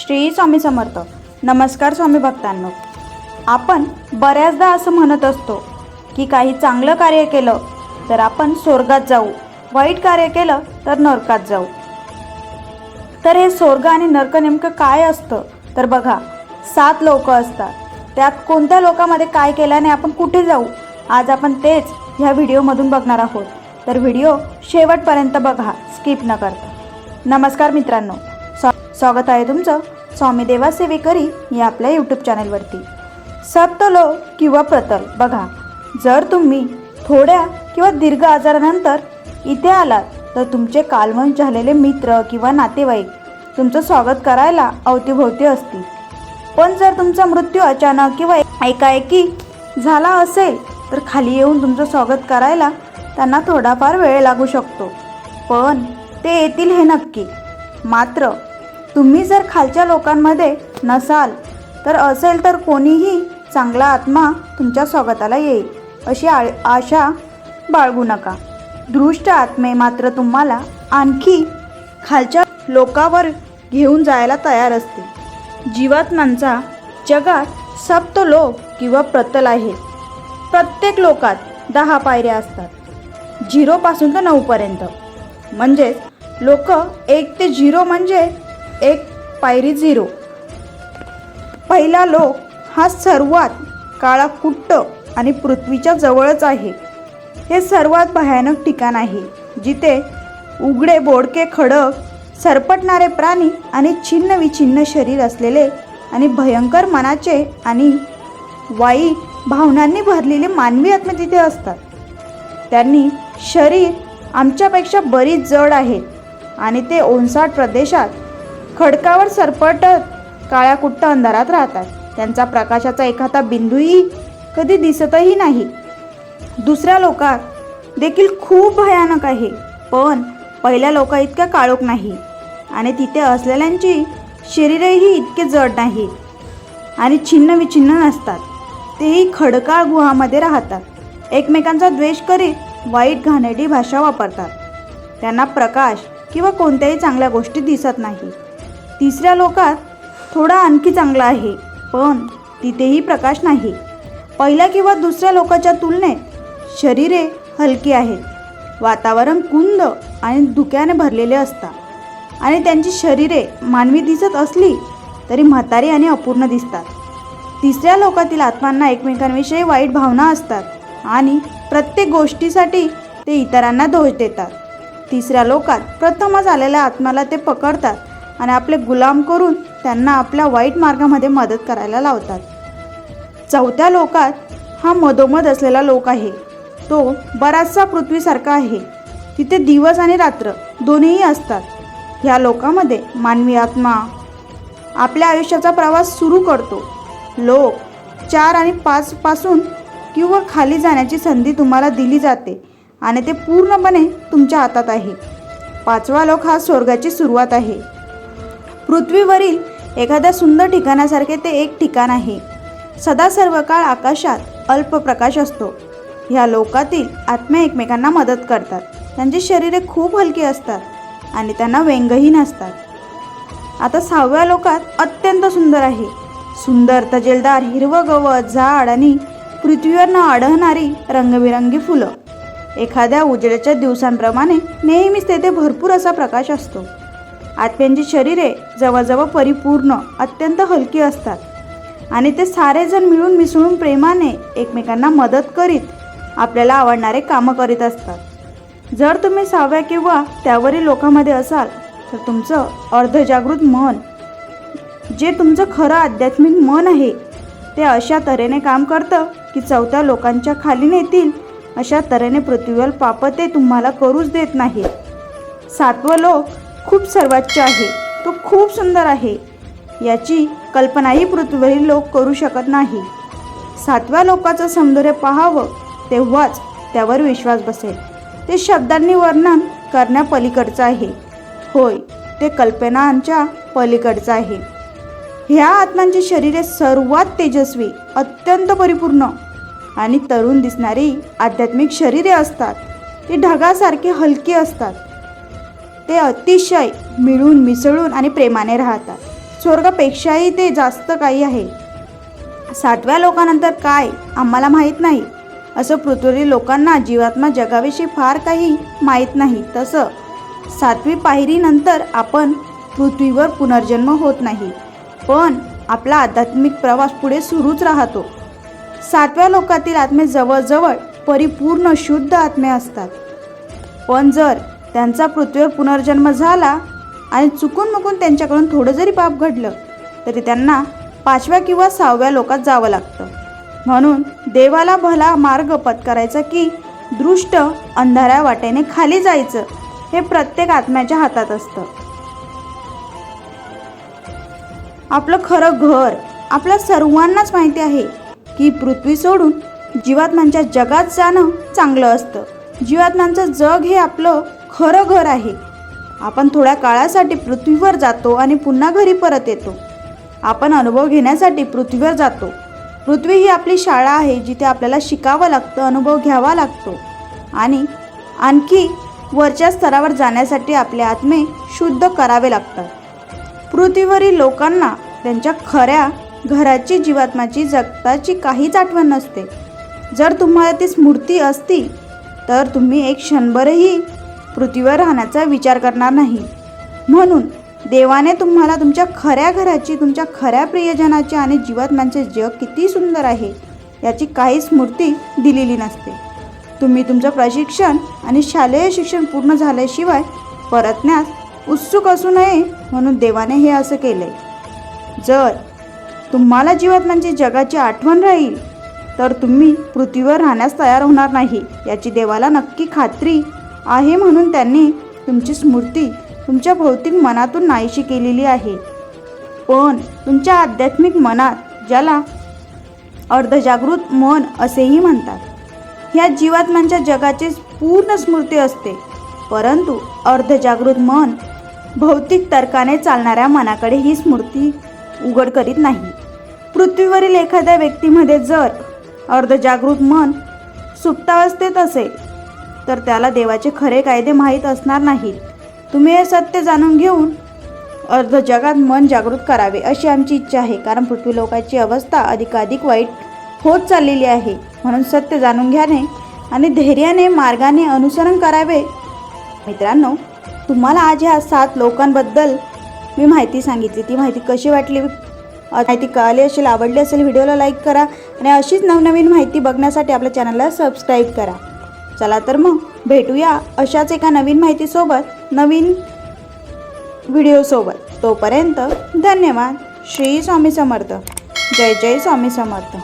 श्री स्वामी समर्थ. नमस्कार स्वामी भक्तांनो. आपण बऱ्याचदा असं म्हणत असतो की काही चांगलं कार्य केलं तर आपण स्वर्गात जाऊ. वाईट कार्य केलं तर नरकात जाऊ. तर हे स्वर्ग आणि नरक नेमकं काय असतं? तर बघा सात लोक असतात. त्यात कोणत्या लोकामध्ये काय केल्याने आपण कुठे जाऊ? आज आपण तेच ह्या व्हिडिओमधून बघणार आहोत. तर व्हिडिओ शेवटपर्यंत बघा स्किप न करता. नमस्कार मित्रांनो. स्वागत आहे तुमचं. स्वामी देवा सेवेकरी या आपल्या यूट्यूब चॅनलवरती सप्तलो किंवा प्रतल बघा. जर तुम्ही थोड्या किंवा दीर्घ आजारानंतर इथे आलात तर तुमचे कालवंश झालेले मित्र किंवा नातेवाईक तुमचं स्वागत करायला अवतीभोवती असतील. पण जर तुमचा मृत्यू अचानक किंवा एकाएकी झाला असेल तर खाली येऊन तुमचं स्वागत करायला त्यांना थोडाफार वेळ लागू शकतो. पण ते येतील हे नक्की. मात्र तुम्ही जर खालच्या लोकांमध्ये नसाल तर असेल तर कोणीही चांगला आत्मा तुमच्या स्वागताला येईल अशी आ आशा बाळगू नका. दृष्ट आत्मे मात्र तुम्हाला आणखी खालच्या लोकावर घेऊन जायला तयार असते जीवात्मांचा जगात सप्त लोक किंवा प्रतल आहे प्रत्येक लोकात दहा पायऱ्या असतात. झिरोपासून तर नऊपर्यंत म्हणजेच लोक एक ते झिरो म्हणजे एक पायरी झिरो. पहिला लोक हा सर्वात काळा कुट्ट आणि पृथ्वीच्या जवळच आहे. हे सर्वात भयानक ठिकाण आहे जिथे उघडे बोडके खडक सरपटणारे प्राणी आणि छिन्न विछिन्न शरीर असलेले आणि भयंकर मनाचे आणि वाईट भावनांनी भरलेले मानवी आत्मे तिथे असतात. त्यांनी शरीर आमच्यापेक्षा बरीच जड आहे आणि ते ओनसाट प्रदेशात खडकावर सरपटत काळ्या कुट्ट अंधारात राहतात. त्यांचा प्रकाशाचा एखादा बिंदूही कधी दिसतही नाही. दुसऱ्या लोकात देखील खूप भयानक आहे. पण पहिल्या लोका इतक्या काळोख नाही. आणि तिथे असलेल्यांची शरीरही इतके जड नाही. आणि छिन्न विछिन्न नसतात. तेही खडकाळ गुहामध्ये राहतात. एकमेकांचा द्वेष करीत वाईट घाणेरडी भाषा वापरतात. त्यांना प्रकाश किंवा कोणत्याही चांगल्या गोष्टी दिसत नाही. तिसऱ्या लोकात थोडा आणखी चांगला आहे पण तिथेही प्रकाश नाही. पहिल्या किंवा दुसऱ्या लोकाच्या तुलनेत शरीरे हलकी आहेत. वातावरण कुंद आणि धुक्याने भरलेले असतात. आणि त्यांची शरीरे मानवी दिसत असली तरी म्हातारी आणि अपूर्ण दिसतात. तिसऱ्या लोकातील आत्मांना एकमेकांविषयी वाईट भावना असतात आणि प्रत्येक गोष्टीसाठी ते इतरांना दोष देतात. तिसऱ्या लोकात प्रथमच आलेल्या आत्म्याला ते पकडतात. आणि आपले गुलाम करून त्यांना आपल्या वाईट मार्गामध्ये मदत करायला लावतात. चौथ्या लोकात हा मधोमध असलेला लोक आहे. तो बराचसा पृथ्वीसारखा आहे. तिथे दिवस आणि रात्र दोन्हीही असतात. ह्या लोकामध्ये मानवी आत्मा आपल्या आयुष्याचा प्रवास सुरू करतो. लोक चार आणि पाच पासून किंवा खाली जाण्याची संधी तुम्हाला दिली जाते आणि ते पूर्णपणे तुमच्या हातात आहे. पाचवा लोक हा स्वर्गाची सुरुवात आहे. पृथ्वीवरील एखाद्या सुंदर ठिकाणासारखे ते एक ठिकाण आहे. सदा सर्व काळ आकाशात अल्प प्रकाश असतो. ह्या लोकातील आत्म्या एकमेकांना मदत करतात. त्यांची शरीरे खूप हलकी असतात आणि त्यांना व्यंगही नसतात. आता सहाव्या लोकात अत्यंत सुंदर आहे. सुंदर तजेलदार हिरवं गवत झाड आणि पृथ्वीवर न आढळणारी रंगबिरंगी फुलं. एखाद्या उजेडाच्या दिवसांप्रमाणे नेहमीच तेथे भरपूर असा प्रकाश असतो. आत्म्यांची शरीरे जवळजवळ परिपूर्ण अत्यंत हलकी असतात. आणि ते सारेजण मिळून मिसळून प्रेमाने एकमेकांना मदत करीत आपल्याला आवडणारे कामं करीत असतात. जर तुम्ही सहाव्या किंवा त्यावरील लोकांमध्ये असाल तर तुमचं अर्धजागृत मन जे तुमचं खरं आध्यात्मिक मन आहे ते अशा तऱ्हेने काम करतं की चौथ्या लोकांच्या खाली नेतील अशा तऱ्हेने पृथ्वीवर पाप ते तुम्हाला करूच देत नाही सातवं लोक खूप सर्वोच्च आहे. तो खूप सुंदर आहे. याची कल्पनाही पृथ्वीवरील लोक करू शकत नाही. सातव्या लोकाचं सौंदर्य पाहावं तेव्हाच त्यावर विश्वास बसेल. ते शब्दांनी वर्णन करण्यापलीकडचं आहे. होय ते कल्पनांच्या पलीकडचं आहे. ह्या आत्मांची शरीरे सर्वात तेजस्वी अत्यंत परिपूर्ण आणि तरुण दिसणारी आध्यात्मिक शरीरे असतात. ती ढगासारखी हलकी असतात. ते अतिशय मिळून मिसळून आणि प्रेमाने राहतात. स्वर्गापेक्षाही ते जास्त काही आहे. सातव्या लोकानंतर काय? आम्हाला माहीत नाही. असं पृथ्वीवरील लोकांना जीवात्मा जगाविषयी फार काही माहीत नाही. तसं सातवी पायरीनंतर आपण पृथ्वीवर पुनर्जन्म होत नाही. पण आपला आध्यात्मिक प्रवास पुढे सुरूच राहतो. सातव्या लोकातील आत्मे जवळजवळ परिपूर्ण शुद्ध आत्मे असतात. पण जर त्यांचा पृथ्वीवर पुनर्जन्म झाला आणि चुकून मुकून त्यांच्याकडून थोडं जरी पाप घडलं तरी त्यांना पाचव्या किंवा सहाव्या लोकात जावं लागतं. म्हणून देवाला भला मार्ग पत्करायचा की दृष्ट अंधाऱ्या वाटेने खाली जायचं हे प्रत्येक आत्म्याच्या हातात असतं. आपलं खरं घर आपल्या सर्वांनाच माहिती आहे की पृथ्वी सोडून जीवात्मांच्या जगात जाणं चांगलं असतं. जीवात्मांचं जग हे आपलं खरं घर आहे. आपण थोड्या काळासाठी पृथ्वीवर जातो आणि पुन्हा घरी परत येतो. आपण अनुभव घेण्यासाठी पृथ्वीवर जातो. पृथ्वी ही आपली शाळा आहे जिथे आपल्याला शिकावं लागतं अनुभव घ्यावा लागतो. आणि आणखी वरच्या स्तरावर जाण्यासाठी आपले आत्मे शुद्ध करावे लागतात. पृथ्वीवरील लोकांना त्यांच्या खऱ्या घराची जीवात्माची जगताची काहीच आठवण नसते. जर तुम्हाला ती स्मृती असती तर तुम्ही एक क्षणभरही पृथ्वीवर राहण्याचा विचार करणार नाही. म्हणून देवाने तुम्हाला तुमच्या खऱ्या घराची तुमच्या खऱ्या प्रियजनाची आणि जीवात्म्यांचे जग किती सुंदर आहे याची काही स्मृती दिलेली नसते. तुम्ही तुमचं प्रशिक्षण आणि शालेय शिक्षण पूर्ण झाल्याशिवाय परतण्यास उत्सुक असू नये म्हणून देवाने हे असं केले जर तुम्हाला जीवात्म्यांची जगाची आठवण राहील तर तुम्ही पृथ्वीवर राहण्यास तयार होणार नाही याची देवाला नक्की खात्री आहे म्हणून त्यांनी तुमची स्मृती तुमच्या भौतिक मनातून नाहीशी केलेली आहे. पण तुमच्या आध्यात्मिक मनात ज्याला अर्धजागृत मन असेही म्हणतात ह्या जीवात्म्यांच्या जगाची पूर्ण स्मृती असते. परंतु अर्धजागृत मन भौतिक तर्काने चालणाऱ्या मनाकडे ही स्मृती उघड करीत नाही. पृथ्वीवरील एखाद्या व्यक्तीमध्ये जर अर्धजागृत मन सुप्तावस्थेत असेल तर त्याला देवाचे खरे कायदे माहीत असणार नाहीत. तुम्ही हे सत्य जाणून घेऊन अर्ध जगात मन जागृत करावे अशी आमची इच्छा आहे. कारण पृथ्वीलोकाची अवस्था अधिकाधिक वाईट होत चाललेली आहे. म्हणून सत्य जाणून घ्याने आणि धैर्याने मार्गाने अनुसरण करावे. मित्रांनो तुम्हाला आज ह्या सात लोकांबद्दल मी माहिती सांगितली. ती माहिती कशी वाटली माहिती कळाली असेल आवडली असेल व्हिडिओला लाईक करा आणि अशीच नवनवीन माहिती बघण्यासाठी आपल्या चॅनलला सबस्क्राईब करा. चला तर मग भेटूया अशाच एका नवीन माहितीसोबत नवीन व्हिडिओसोबत. तोपर्यंत धन्यवाद. श्री स्वामी समर्थ. जय जय स्वामी समर्थ.